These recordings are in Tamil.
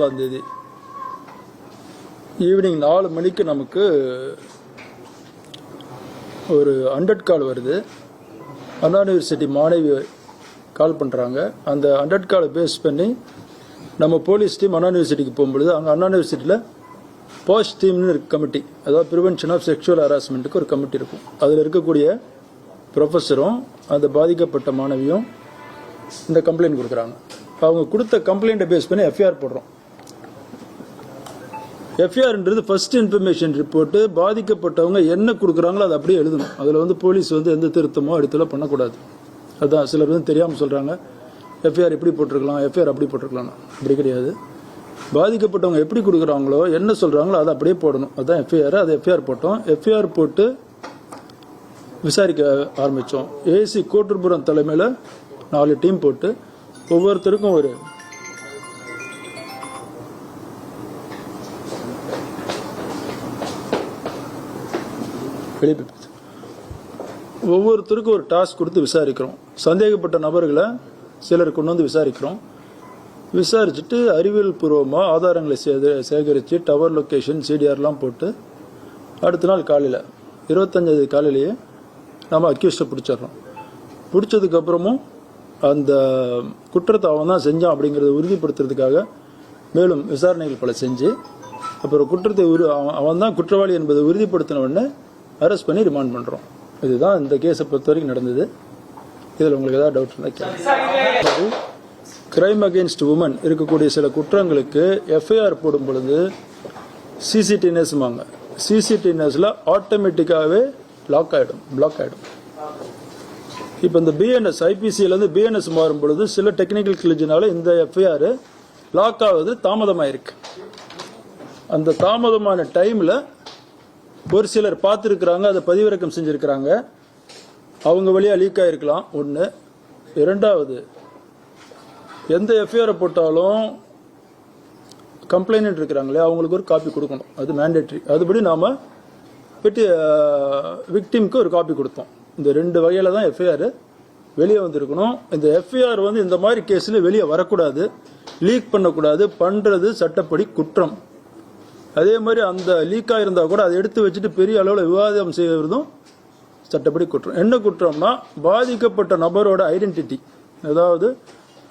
தேதி ஈவினிங் நாலு மணிக்கு நமக்கு ஒரு அண்டட் கால் வருது. அண்ணா யூனிவர்சிட்டி மாணவி கால் பண்ணுறாங்க அந்த அண்டட் காலை பேஸ் பண்ணி நம்ம போலீஸ் டீம் அண்ணா யூனிவர்சிட்டிக்கு போகும்பொழுது அங்கே அண்ணா யூனிவர்சிட்டியில் போஸ்ட் டீம்னு இருக்கு கமிட்டி அதாவது ப்ரிவென்ஷன் ஆஃப் செக்ஷுவல் ஹராஸ்மெண்ட்டுக்கு ஒரு கமிட்டி இருக்கும். அதில் இருக்கக்கூடிய ப்ரொஃபஸரும் அந்த பாதிக்கப்பட்ட மாணவியும் இந்த கம்ப்ளைண்ட் கொடுக்குறாங்க. அவங்க கொடுத்த கம்ப்ளைண்ட்டை பேஸ் பண்ணி எஃப்ஐஆர் போடுறோம். எஃப்ஐஆர்ன்றது ஃபர்ஸ்ட் இன்ஃபர்மேஷன் ரிப்போர்ட்டு பாதிக்கப்பட்டவங்க என்ன கொடுக்குறாங்களோ அதை அப்படியே எழுதணும். அதில் வந்து போலீஸ் வந்து எந்த திருத்தமோ அடுத்தல பண்ணக்கூடாது. அதுதான் சிலர் வந்து தெரியாமல் சொல்கிறாங்க எஃப்ஐஆர் இப்படி போட்டிருக்கலாம் எஃப்ஐஆர் அப்படி போட்டிருக்கலாம். அப்படி கிடையாது. பாதிக்கப்பட்டவங்க எப்படி கொடுக்குறாங்களோ என்ன சொல்கிறாங்களோ அதை அப்படியே போடணும். அதுதான் எஃப்ஐஆர். அதை எஃப்ஐஆர் போட்டோம். எஃப்ஐஆர் போட்டு விசாரிக்க ஆரம்பித்தோம் ஏசி கோட்டூர்புரம் தலைமையில் நாலு டீம் போட்டு ஒவ்வொருத்தருக்கும் ஒரு வெளிப்படுத்து ஒவ்வொருத்தருக்கும் ஒரு டாஸ்க் கொடுத்து விசாரிக்கிறோம். சந்தேகப்பட்ட நபர்களை சிலர் கொண்டு வந்து விசாரிக்கிறோம். விசாரிச்சுட்டு அறிவியல் பூர்வமாக ஆதாரங்களை சேத- சேகரித்து டவர் லொக்கேஷன் சிடிஆர்லாம் போட்டு அடுத்த நாள் காலையில் இருபத்தஞ்சாவது காலையிலேயே நம்ம அக்யூஸ்டை பிடிச்சிடுறோம். பிடிச்சதுக்கப்புறமும் அந்த குற்றத்தை அவன் தான் செஞ்சான் அப்படிங்கிறத உறுதிப்படுத்துறதுக்காக மேலும் விசாரணைகள் பல செஞ்சு அப்புறம் குற்றத்தை உரு அவன் தான் குற்றவாளி என்பதை உறுதிப்படுத்தின உடனே அரெஸ்ட் பண்ணி ரிமாண்ட் பண்ணுறோம் இதுதான் இந்த கேஸை பொறுத்த வரைக்கும் நடந்தது. இதில் உங்களுக்கு ஏதாவது டவுட் இருந்தால் கேளுங்க. கிரைம் அகெயின்ஸ்ட் உமன் இருக்கக்கூடிய சில குற்றங்களுக்கு எஃப்ஐஆர் போடும் பொழுது சிசிடிஎன்எஸ்மாங்க சிசிடிஎன்எஸில் ஆட்டோமேட்டிக்காகவே லாக் ஆகிடும் பிளாக் ஆகிடும் இப்போ இந்த பிஎன்எஸ் ஐபிசியிலேருந்து பிஎன்எஸ் மாறும் பொழுது சில டெக்னிக்கல் கிளிஜினால இந்த எஃப்ஐஆர் லாக் ஆகுது தாமதமாயிருக்கு. அந்த தாமதமான டைமில் ஒரு சிலர் பார்த்துருக்குறாங்க அதை பதிவிறக்கம் செஞ்சுருக்கிறாங்க. அவங்க வழியாக லீக் ஆகிருக்கலாம் ஒன்று இரண்டாவது எந்த எஃப்ஐஆரை போட்டாலும் கம்ப்ளைண்ட் இருக்கிறாங்களே அவங்களுக்கு ஒரு காப்பி கொடுக்கணும். அது மேண்டேட்ரி அதுபடி நாம் பெட்டி விக்டிம்க்கு ஒரு காப்பி கொடுத்தோம். இந்த ரெண்டு வகையில் தான் எஃப்ஐஆர் வெளியே வந்திருக்கணும். இந்த எஃப்ஐஆர் வந்து இந்த மாதிரி கேஸில் வெளியே வரக்கூடாது. லீக் பண்ணக்கூடாது. பண்ணுறது சட்டப்படி குற்றம். அதே மாதிரி அந்த லீக்காக இருந்தால் கூட அதை எடுத்து வச்சுட்டு பெரிய அளவில் விவாதம் செய்வதும் சட்டப்படி குற்றம். என்ன குற்றம்னா பாதிக்கப்பட்ட நபரோட ஐடென்டிட்டி அதாவது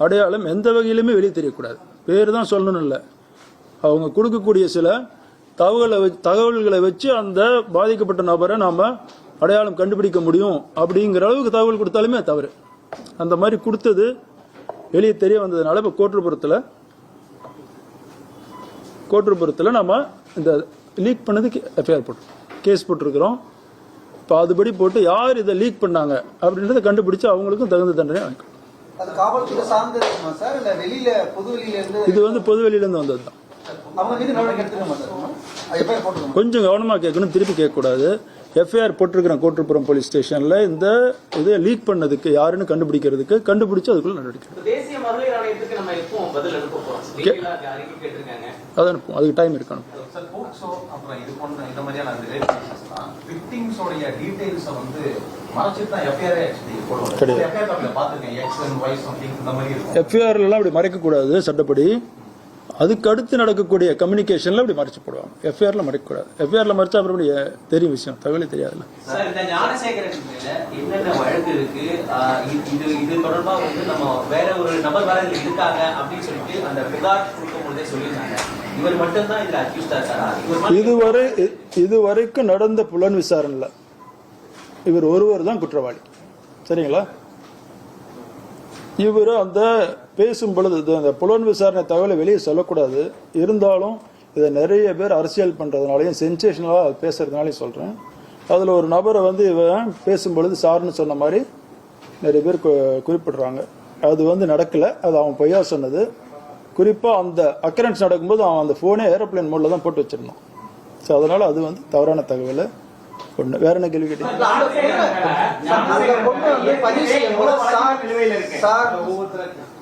அடையாளம் எந்த வகையிலுமே வெளியே தெரியக்கூடாது. பேர் தான் சொல்லணும் இல்லை. அவங்க கொடுக்கக்கூடிய சில தகவலை வச்சு தகவல்களை வச்சு அந்த பாதிக்கப்பட்ட நபரை நாம் அடையாளம் கண்டுபிடிக்க முடியும் அப்படிங்கிற அளவுக்கு தகவல் கொடுத்தாலுமே தவறு. அந்த மாதிரி கொடுத்தது வெளியே தெரிய வந்ததுனால இப்போ கோட்டுப்புறத்தில் கோட்டுப்புறத்தில் நம்ம இந்த லீக் பண்ணதுக்கு எஃப்ஐஆர் போட்டோம் கேஸ் போட்டிருக்கிறோம். இப்போ அதுபடி போட்டு யார் இதை லீக் பண்ணாங்க அப்படின்றத கண்டுபிடிச்சு அவங்களுக்கும் தகுந்த தண்டனை இது வந்து பொது வெளியிலேருந்து வந்தது தான் கொஞ்சம் கவனமாக கேட்கணும் திருப்பி கேட்கக்கூடாது. எஃப்ஐஆர் போட்டிருக்கிறேன் கோட்டுப்புறம் போலீஸ் ஸ்டேஷனில் இந்த இதை லீக் பண்ணதுக்கு யாருன்னு கண்டுபிடிக்கிறதுக்கு கண்டுபிடிச்சு அதுக்குள்ள நடவடிக்கை அதை அனுப்பும் அதுக்கு டைம் இருக்கணும். எஃப்ஐஆர்லாம் அப்படி மறைக்கக்கூடாது சட்டப்படி. அதுக்கு அடுத்து நடக்கக்கூடிய கம்யூனிகேஷனில் அப்படி மறைச்சு போடுவாங்க. எஃப்ஐஆரில் மறைக்கக்கூடாது. எஃப்ஐஆரில் மறைச்சா அப்புறம் தெரியும் விஷயம். தகவலே தெரியாதுல்ல. சார் இந்த ஞானசேகரன் மேல என்னென்ன வழக்கு இருக்கு? ஆஹ் இது- இது இது தொடர்பா வந்து நம்ம வேற ஒரு நபர் வேற இதுல இருக்காங்க அப்படின்னு சொல்லிட்டு அந்த புகார் கொடுக்கும் பொழுதே சொல்லியிருந்தாங்க இவர் மட்டும்தான் இதுல அக்யூஸ்டா இருக்காரா இவர் மட்டும் இதுவரை இதுவரைக்கும் நடந்த புலன் விசாரணையில் இவர் ஒருவர் தான் குற்றவாளி. சரிங்களா? இவர் அந்த பேசும் பொழுது அந்த புலன் விசாரணை தகவலை வெளியே சொல்லக்கூடாது. இருந்தாலும் இதை நிறைய பேர் அரசியல் பண்ணுறதுனாலையும் சென்சேஷனலாக பேசுறதுனாலையும் சொல்கிறேன் அதில் ஒரு நபரை வந்து இவன் பேசும்பொழுது சார்னு சொன்ன மாதிரி நிறைய பேர் கு- குறிப்பிடுறாங்க. அது வந்து நடக்கலை. அது அவன் பொய்யா சொன்னது. குறிப்பாக அந்த அக்கரன்ஸ் நடக்கும்போது அவன் அந்த ஃபோனே ஏரோப்ளேன் மோடில் தான் போட்டு வச்சிருந்தான். ஸோ அதனால் அது வந்து தவறான தகவல். ஒன்று வேற என்ன கேள்வி கேட்டீங்க?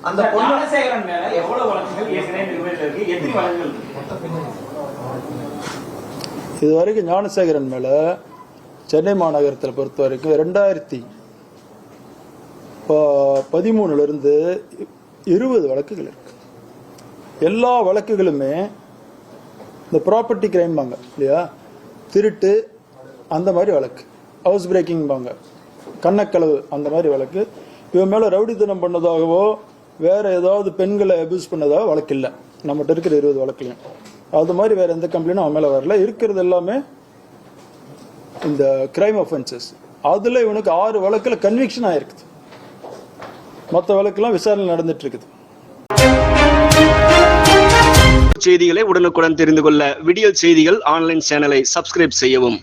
அந்த பொண்ணு பொண்ணு இது வரைக்கும் ஞானசேகரன் மேலே சென்னை மாநகரத்தில் பொறுத்த வரைக்கும் ரெண்டாயிரத்தி பதிமூணுலேருந்து இருபது வழக்குகள் இருக்கு. எல்லா வழக்குகளுமே இந்த ப்ராப்பர்ட்டி கிரைம்பாங்க இல்லையா? திருட்டு அந்த மாதிரி வழக்கு. ஹவுஸ் பிரேக்கிங்பாங்க கண்ணக்களவு அந்த மாதிரி வழக்கு. இவன் மேலே ரவுடித்தனம் பண்ணதாகவோ வேற ஏதாவது பெண்களை அபியூஸ் பண்ணதாக வழக்கு இல்லை நம்மகிட்ட இருக்கிற இருபது வழக்குலையும். அது மாதிரி வேற எந்த கம்ப்ளைண்டும் அவன் மேலே வரல. இருக்கிறது எல்லாமே இந்த கிரைம் அஃபென்சஸ் அதில் இவனுக்கு ஆறு வழக்கில் கன்விக்ஷன் ஆயிருக்குது. மற்ற வழக்கெல்லாம் விசாரணை நடந்துட்டு இருக்குது செய்திகளை உடனுக்குடன் தெரிந்து கொள்ள விடியல் செய்திகள் ஆன்லைன் சேனலை சப்ஸ்கிரைப் செய்யவும்.